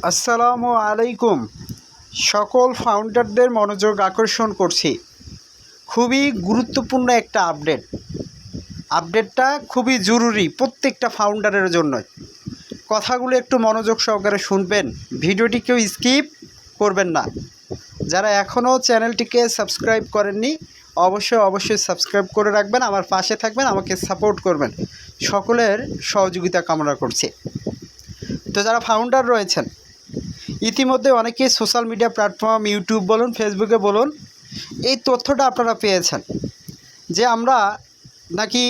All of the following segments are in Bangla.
আসসালামু আলাইকুম। সকল ফাউন্ডারদের মনোযোগ আকর্ষণ করছি। খুবই গুরুত্বপূর্ণ একটা আপডেট। আপডেটটা খুবই জরুরি প্রত্যেকটা ফাউন্ডারের জন্য কথাগুলো একটু মনোযোগ সহকারে শুনবেন, ভিডিওটি কেউ স্কিপ করবেন না। যারা এখনও চ্যানেলটিকে সাবস্ক্রাইব করেননি, অবশ্যই অবশ্যই সাবস্ক্রাইব করে রাখবেন, আমার পাশে থাকবেন, আমাকে সাপোর্ট করবেন। সকলের সহযোগিতা কামনা করছি। তো যারা ফাউন্ডার রয়েছেন ইতিমধ্যে অনেকেই সোশ্যাল মিডিয়া প্ল্যাটফর্ম, ইউটিউব বলুন, ফেসবুকে বলুন, এই তথ্যটা আপনারা পেয়েছেন যে আমরা নাকি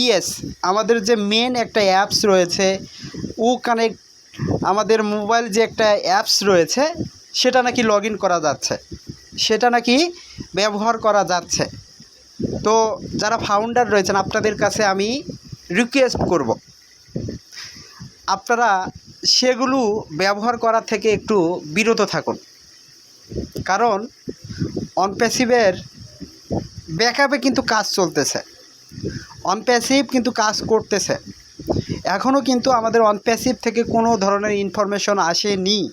ইএস আমাদের যে মেন একটা অ্যাপস রয়েছে উ কানেক্ট আমাদের মোবাইল যে একটা অ্যাপস রয়েছে, সেটা নাকি লগ করা যাচ্ছে, সেটা নাকি ব্যবহার করা যাচ্ছে। তো যারা ফাউন্ডার রয়েছেন, আপনাদের কাছে আমি রিকোয়েস্ট করব। আপনারা সেগুলো ব্যবহার করা থেকে একটু বিরত থাকুন। কারণ অনপ্যাসিভের ব্যাকআপে কিন্তু কাজ চলতেছে। অনপ্যাসিভ কিন্তু কাজ করতেছে। এখনও কিন্তু আমাদের অনপ্যাসিভ থেকে কোনো ধরনের ইনফরমেশন আসেনি।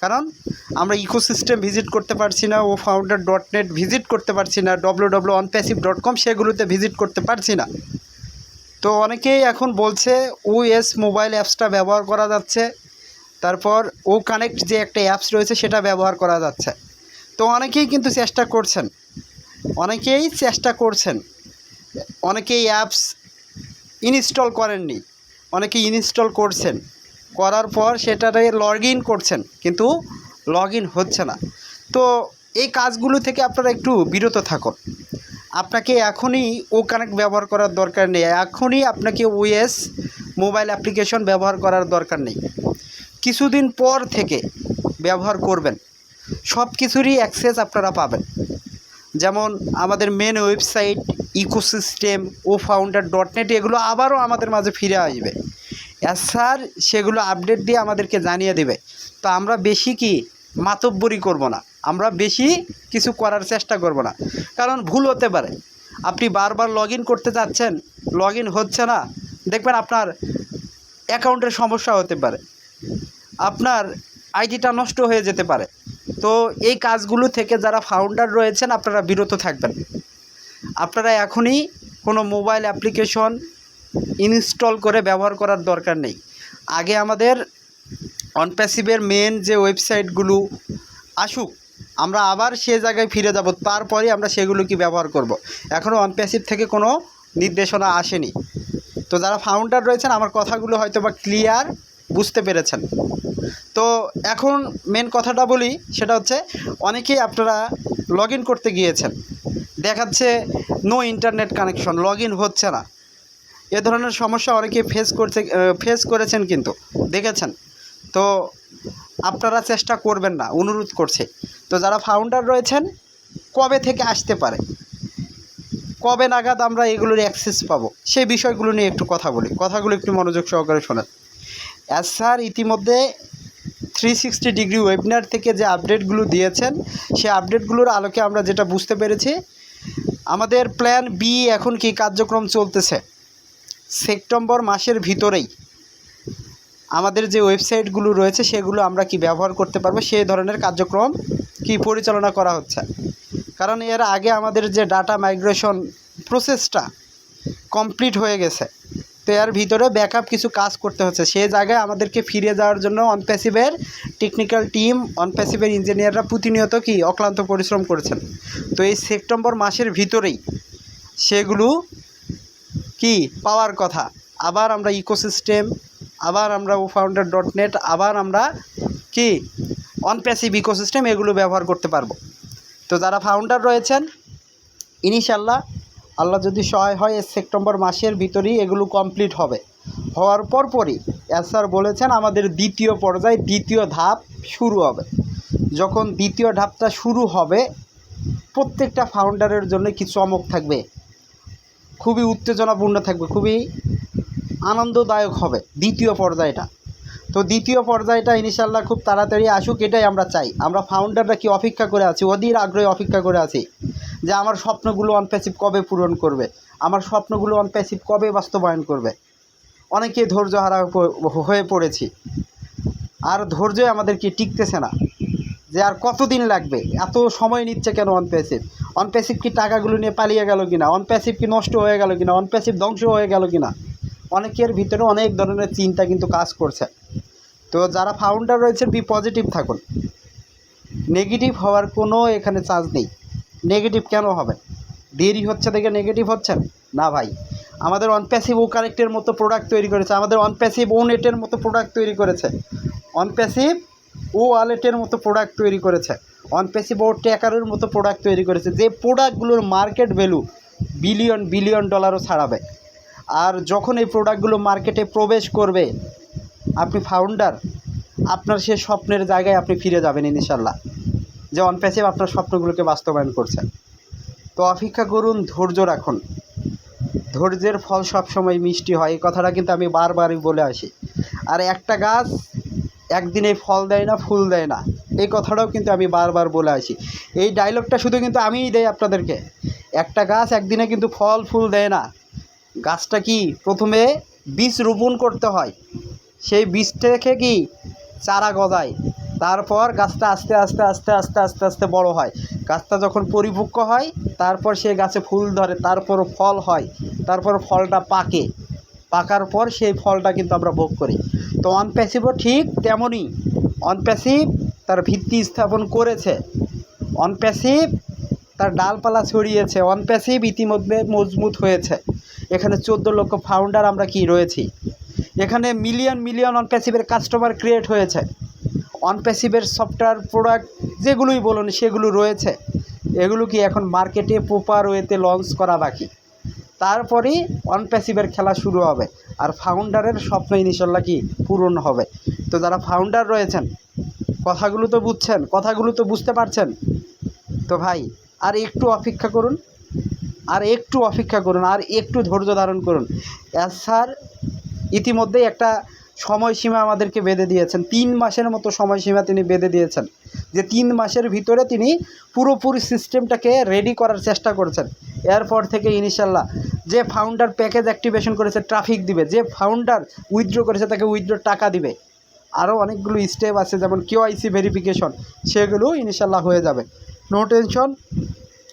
কারণ, আমরা ইকোসিস্টেম ভিজিট করতে পারছি না, O founder dot net visit করতে পারছি না W W OnPassive dot com সেগুলোতে ভিজিট করতে পারছি না। তো অনেকেই এখন বলছে ওএস মোবাইল অ্যাপসটা ব্যবহার করা যাচ্ছে। তারপর ও কানেক্ট যে একটা অ্যাপস রয়েছে সেটা ব্যবহার করা যাচ্ছে। তো অনেকেই কিন্তু চেষ্টা করছেন। অনেকেই চেষ্টা করছেন। অনেকেই অ্যাপস ইনস্টল করেননি। অনেকে ইনস্টল করছেন। করার পর সেটাতে লগ ইন করছেন, কিন্তু লগ ইন হচ্ছে না। তো এই কাজগুলো থেকে আপনারা একটু বিরত থাকুন। আপনাকে এখনই ও কানেক্ট ব্যবহার করার দরকার নেই। এখনই আপনাকে ওএস মোবাইল অ্যাপ্লিকেশন ব্যবহার করার দরকার নেই। কিছুদিন পর থেকে ব্যবহার করবেন। সব কিছুরই অ্যাক্সেস আপনারা পাবেন। যেমন আমাদের main website ecosystem O founder dot net এগুলো আবারও আমাদের মাঝে ফিরে আসবে। স্যার সেগুলো আপডেট দিয়ে আমাদেরকে জানিয়ে দেবে। তো আমরা বেশি কি মাতব্বরি করব না। আমরা বেশি কিছু করার চেষ্টা করব না। কারণ ভুল হতে পারে। আপনি বারবার লগ করতে যাচ্ছেন লগ হচ্ছে না। দেখবেন আপনার অ্যাকাউন্টের সমস্যা হতে পারে। আপনার আইডিটা নষ্ট হয়ে যেতে পারে। তো এই কাজগুলো থেকে যারা ফাউন্ডার রয়েছেন, আপনারা বিরত থাকবেন। আপনারা এখনই কোনো মোবাইল অ্যাপ্লিকেশন ইনস্টল করে ব্যবহার করার দরকার নেই। আগে আমাদের অনপ্যাসিভের মেন যে ওয়েবসাইটগুলো আসুক, আমরা আবার সে জায়গায় ফিরে যাব তারপরে আমরা সেগুলো কি ব্যবহার করব। এখনও অনপ্যাসিভ থেকে কোনো নির্দেশনা আসেনি। তো যারা ফাউন্ডার রয়েছেন, আমার কথাগুলো হয়তো বা ক্লিয়ার বুঝতে পেরেছেন। তো এখন মেন কথাটা বলি, সেটা হচ্ছে অনেকেই আপনারা লগ করতে গিয়েছেন। দেখাচ্ছে নো ইন্টারনেট কানেকশন লগ হচ্ছে না। এ ধরনের সমস্যা অনেকে ফেস করছে ফেস করেছেন কিন্তু, দেখেছেন? তো আপনারা চেষ্টা করবেন না, অনুরোধ করছে। তো যারা ফাউন্ডার রয়েছেন, কবে থেকে আসতে পারে? কবে নাগাদ আমরা এগুলোর অ্যাক্সেস পাবো? সেই বিষয়গুলো নিয়ে একটু কথা বলি। কথাগুলো একটু মনোযোগ সহকারে শোনেন। অ্যাজ স্যার ইতিমধ্যে থ্রি সিক্সটি ডিগ্রি ওয়েবিনার থেকে যে আপডেটগুলো দিয়েছেন, সেই আপডেটগুলোর আলোকে আমরা যেটা বুঝতে পেরেছি, আমাদের প্ল্যান বি এখন কি কার্যক্রম চলতেছে? সেপ্টেম্বর মাসের ভিতরেই। আমাদের যে ওয়েবসাইটগুলো রয়েছে সেগুলো আমরা কি ব্যবহার করতে পারব? সেই ধরনের কার্যক্রম কি পরিচালনা করা হচ্ছে? কারণ এর আগে আমাদের যে ডাটা মাইগ্রেশন প্রসেসটা কমপ্লিট হয়ে গেছে, তো এর ভিতরে ব্যাকআপ কিছু কাজ করতে হচ্ছে। সেই জায়গায় আমাদেরকে ফিরে যাওয়ার জন্য অনপ্যাসিভের টেকনিক্যাল টিম অনপ্যাসিভের ইঞ্জিনিয়াররা প্রতিনিয়ত কি অক্লান্ত পরিশ্রম করেছেন। তো এই সেপ্টেম্বর মাসের ভিতরেই সেগুলো কি পাওয়ার কথা। আবার আমরা ইকোসিস্টেম আবার আমরা ও ফাউন্ডার ডট নেট আবার আমরা কি? অনপ্যাসিভ ইকোসিস্টেম এগুলো ব্যবহার করতে পারব। তো যারা ফাউন্ডার রয়েছেন ইনশাল্লাহ আল্লাহ যদি সহায় হয় সেপ্টেম্বর মাসের ভিতরেই এগুলো কমপ্লিট হবে। হওয়ার পরপরই স্যার বলেছেন, আমাদের দ্বিতীয় পর্যায়ে, দ্বিতীয় ধাপ শুরু হবে। যখন দ্বিতীয় ধাপটা শুরু হবে, প্রত্যেকটা ফাউন্ডারের জন্য কি চমক থাকবে? খুবই উত্তেজনাপূর্ণ থাকবে, খুবই আনন্দদায়ক হবে, দ্বিতীয় পর্যায়টা। তো দ্বিতীয় পর্যায়টা ইনশাল্লাহ খুব তাড়াতাড়ি আসুক, এটাই আমরা চাই। আমরা ফাউন্ডাররা কি অপেক্ষা করে আছি? অধীর আগ্রহে অপেক্ষা করে আছি যে আমার স্বপ্নগুলো অনপ্যাসিভ কবে পূরণ করবে? আমার স্বপ্নগুলো অনপ্যাসিভ কবে বাস্তবায়ন করবে? অনেকে ধৈর্য হারা হয়ে পড়েছি। আর ধৈর্য আমাদেরকে টিকতেছে না যে আর কতদিন লাগবে? এত সময় নিচ্ছে কেন অনপ্যাসিভ অনপ্যাসিভ কি টাকাগুলো নিয়ে পালিয়ে গেল কিনা? অনপ্যাসিভ কি নষ্ট হয়ে গেল কিনা? অনপ্যাসিভ ধ্বংস হয়ে গেল কিনা? অনেকের ভিতরে অনেক ধরনের চিন্তা কিন্তু কাজ করছে। তো যারা ফাউন্ডার রয়েছেন বি পজিটিভ থাকুন। নেগেটিভ হওয়ার কোনো এখানে চান্স নেই। নেগেটিভ কেন হবে দেরি হচ্ছে দেখে নেগেটিভ হচ্ছেন? না ভাই। আমাদের অনপ্যাসিভ ও কারেক্টের মতো প্রোডাক্ট তৈরি করেছে। আমাদের অনপ্যাসিভ ও নেটের মতো প্রোডাক্ট তৈরি করেছে। অনপ্যাসিভ ও ওয়ালেটের মতো প্রোডাক্ট তৈরি করেছে। অনপ্যাসিভ ও ট্যাকারের মতো প্রোডাক্ট তৈরি করেছে। যে প্রোডাক্টগুলোর মার্কেট ভ্যালু বিলিয়ন বিলিয়ন ডলারও ছাড়াবে। আর যখন এই প্রোডাক্টগুলো মার্কেটে প্রবেশ করবে, আপনি ফাউন্ডার আপনার সে স্বপ্নের জায়গায় আপনি ফিরে যাবেন ইনশাল্লাহ যে অনপ্যাসিভ আপনার স্বপ্নগুলোকে বাস্তবায়ন করছেন তো অপেক্ষা করুন, ধৈর্য রাখুন। ধৈর্যের ফল সবসময় মিষ্টি হয়, এই কথাটা কিন্তু আমি বারবারই বলে আসি। আর একটা গাছ একদিনে ফল দেয় না, ফুল দেয় না, এই কথাটাও কিন্তু আমি বারবার বলে আসি। এই ডায়লগটা শুধু কিন্তু আমিই দেই আপনাদেরকে। একটা গাছ একদিনে কিন্তু ফল, ফুল দেয় না। গাছটা কি প্রথমে বীজ রোপণ করতে হয়? সেই বীজ থেকে কি চারা গজায়? তারপর গাছটা আস্তে আস্তে আস্তে আস্তে আস্তে আস্তে বড় হয়। গাছটা যখন পরিপক্ক হয়, তারপর সেই গাছে ফুল ধরে তারপর ফল হয়। তারপর ফলটা পাকে। পাকার পর সেই ফলটা কিন্তু আমরা ভোগ করি। তো অনপ্যাসিভও ঠিক তেমনই। অনপ্যাসিভ তার ভিত্তি স্থাপন করেছে। অনপ্যাসিভ তার ডালপালা ছড়িয়েছে। অনপ্যাসিভ ইতিমধ্যে মজবুত হয়েছে। এখানে চোদ্দ লক্ষ ফাউন্ডার আমরা কি রয়েছি? এখানে মিলিয়ন মিলিয়ন অনপ্যাসিভের কাস্টমার ক্রিয়েট হয়েছে। অনপ্যাসিভের সফটওয়্যার প্রোডাক্ট যেগুলোই বলুন, সেগুলো রয়েছে। এগুলো কি এখন মার্কেটে প্রপার ওয়েতে লঞ্চ করা বাকি? তারপরে অনপ্যাসিভের খেলা শুরু হবে। আর ফাউন্ডারের স্বপ্ন ইনশাল্লাহ কি পূরণ হবে। তো যারা ফাউন্ডার রয়েছেন, কথাগুলো তো বুঝছেন, কথাগুলো তো বুঝতে পারছেন। তো ভাই, আর একটু অপেক্ষা করুন। আর একটু অপেক্ষা করুন, আর একটু ধৈর্য ধারণ করুন। স্যার ইতিমধ্যেই একটা সময়সীমা আমাদেরকে বেঁধে দিয়েছেন। তিন মাসের মতো সময়সীমা তিনি বেঁধে দিয়েছেন, যে তিন মাসের ভিতরে তিনি পুরোপুরি সিস্টেমটাকে রেডি করার চেষ্টা করছেন। এরপর থেকে ইনশাল্লাহ যে ফাউন্ডার প্যাকেজ অ্যাক্টিভেশন করেছে ট্রাফিক দিবে, যে ফাউন্ডার উইথড্র করেছে, তাকে উইথড্র টাকা দিবে। আরও অনেকগুলো স্টেপ আছে, যেমন কেওআইসি ভেরিফিকেশন সেগুলো ইনশাল্লাহ হয়ে যাবে। নো টেনশন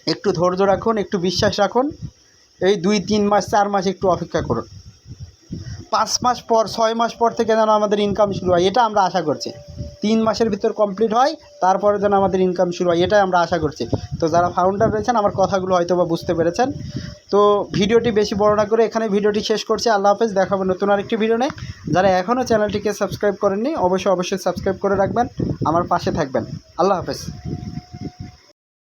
একটু ধৈর্য রাখুন, একটু বিশ্বাস রাখুন। এই দুই, তিন মাস, চার মাস একটু অপেক্ষা করুন। পাঁচ মাস পর, ছয় মাস পর থেকে যেন আমাদের ইনকাম শুরু হয়, এটা আমরা আশা করছি। তিন মাসের ভিতর কমপ্লিট হয়, তারপরে যেন আমাদের ইনকাম শুরু হয়, এটাই আমরা আশা করছি। তো যারা ফাউন্ডার রয়েছেন, আমার কথাগুলো হয়তো বা বুঝতে পেরেছেন। তো ভিডিওটি বেশি বড় না করে এখানে ভিডিওটি শেষ করছি। আল্লাহ হাফেজ, দেখাবো নতুন আরেকটি ভিডিও নেই যারা এখনও চ্যানেলটিকে সাবস্ক্রাইব করেননি, অবশ্যই অবশ্যই সাবস্ক্রাইব করে রাখবেন। আমার পাশে থাকবেন। আল্লাহ হাফেজ।